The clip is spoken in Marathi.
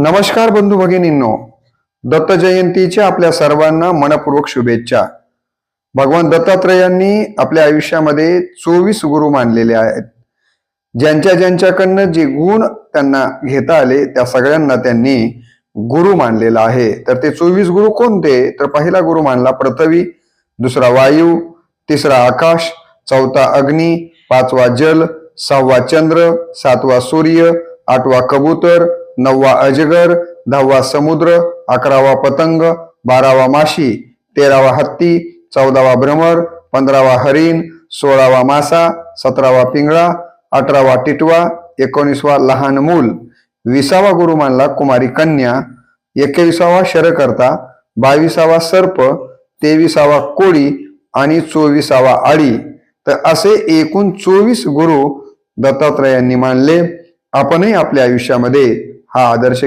नमस्कार बंधू भगिनींनो. दत्त जयंतीच्या आपल्या सर्वांना मनपूर्वक शुभेच्छा. भगवान दत्तात्रयांनी आपल्या आयुष्यामध्ये चोवीस गुरु मानलेले आहेत. ज्यांच्या ज्यांच्याकडनं जे गुण त्यांना घेता आले त्या सगळ्यांना त्यांनी गुरु मानलेला आहे. तर ते चोवीस गुरु कोणते? तर पहिला गुरु मानला पृथ्वी दुसरा वायू तिसरा आकाश चौथा अग्नी पाचवा जल सहावा चंद्र सातवा सूर्य आठवा कबूतर नववा अजगर दहावा समुद्र अकरावा पतंग बारावा माशी तेरावा हत्ती चौदावा भ्रमर पंधरावा हरिण सोळावा मासा सतरावा पिंगळा अठरावा टिटवा एकोणीसवा लहान मूल विसावा गुरु मानला कुमारी कन्या एकविसावा शरकर्ता बावीसावा सर्प तेविसावा कोळी आणि चोवीसावा आळी. तर असे एकूण चोवीस गुरु दत्तात्रयांनी मानले. आपणही आपल्या आयुष्यामध्ये हा आदर्श